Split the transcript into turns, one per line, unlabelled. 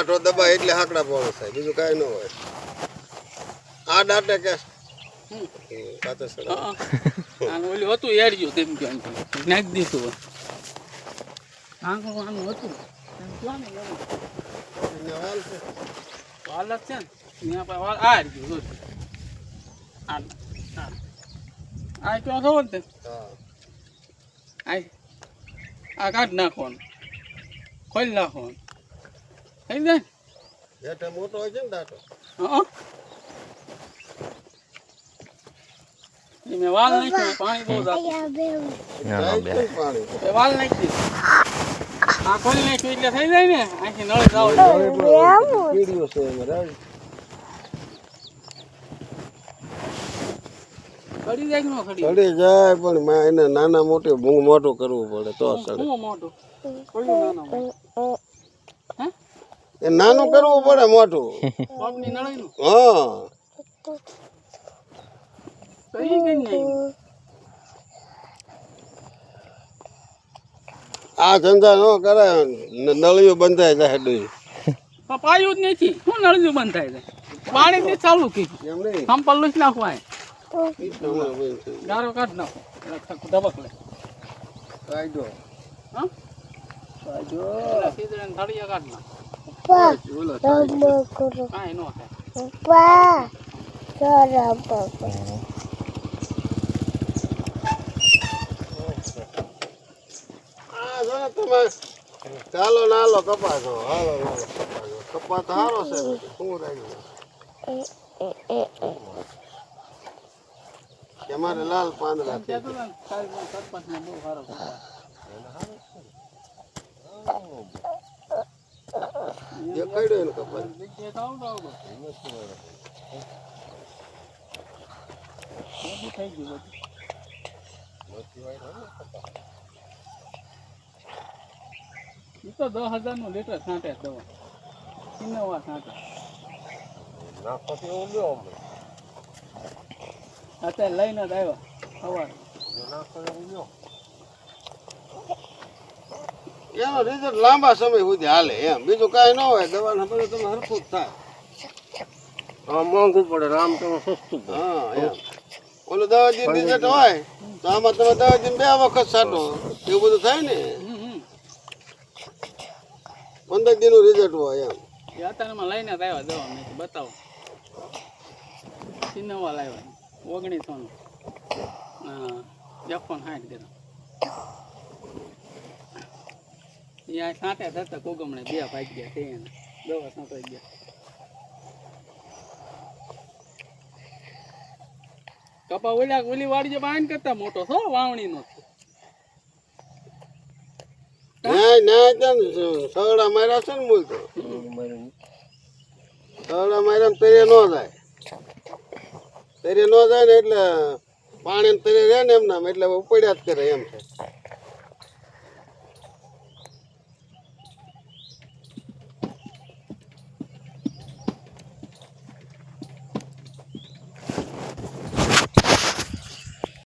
દાંઠો દબાય એટલે હાકડા પડે થાય બીજું કાંઈ ન હોય. આ દાંટે કે
ઓલું હતું એડ્યું તેમ કે નાખી દીધું આંકડું આનું હતું?
વાલ છે.
વાલ છે ને. ત્યાં પાસે વાલ આ રહ્યું આ આ. આ ક્યાં ને આ આ કાઢ નાખવાનું. ખોલી નાખવાનું. થઈ જાય
જેઠે મોટો હોય છે ને દાંટો
હા મેં વાલ નાખ્યો પાણી બહુ જાતું વાલ નાખી આ ખોલી નાખ્યું એટલે થઈ જાય ને? આખી નળી જાવ
કીડીઓ છે એમાં
ખડી જાય કે ન ખડી?
ચડી જાય પણ માં એને નાના મોટી ભૂંગ મોટું કરવું પડે તો ચડે
મોટો? નાનું
એ નાનું કરવું પડે મોટું. હા. આ ધંધા ન કરાય નળિયું બંધાય જાય ડોઈ
પાયું જ નથી. શું નળિયું બંધાય જાય? પાણી થી ચાલુ કીધું.
એમ પલ્લું
સંપલ
નાખવાય
ગારો કાઢ નાખો. ધબક લે
કાઢો.
હા? કાઢો. સીધે થળિયા કાઢ નાખો. થાય
આ જો ને તમે ચાલો નાલો કપાસો. હાલો કપાસો. કપા તો સારો છે. શું રાખ્યું? તમારે લાલ પાંદડા છે
ત્યાં તો ને સાઈડમાં સરપંચને બહુ સારો કપાસ.
જે કડ્યો એને કપાસ
તો દસ હજારનું લીટર છાંટે દવા. ઇનોવા છાંટે. અત્યારે લઈને જ આવ્યા સવારે.
એનો રિઝલ્ટ લાંબા સમય સુધી હાલે એમ. બીજું કાંઈ ન હોય દવાના બધું તમે હરખું જ થાય.
આમ મોંઘું પડે આમ તો સસ્તું
હા એમ. ઓલું દવા દિન રિઝલ્ટ હોય તો આમાં તમે દવા દિન બે વખત સાટો એવું બધું થાય ને? પંદર દિનનું રિઝલ્ટ હોય એમ.
અત્યારમાં લઈને જ આવ્યા દવા મેં બતાવો. ઇનોવા લાવ્યા. ઓગણીસો નું હા જફોન સાઠ દીધા અહીંયા સાંટે થતા કોગમણે બે ભાગી ગયા તે એને દવા સાંટાઈ ગયા. કપા ઓલા ઓલી વાડી જે બાંધ કરતા મોટો છો વાવણી નો
ને સગડા માર્યા છે ને મૂળ તો? સગડા માર્યા તરે ન જાય. તરે ન જાય ને એટલે પાણી તરે રહે ને એટલે ઉપડ્યા જ કરે એમ છે.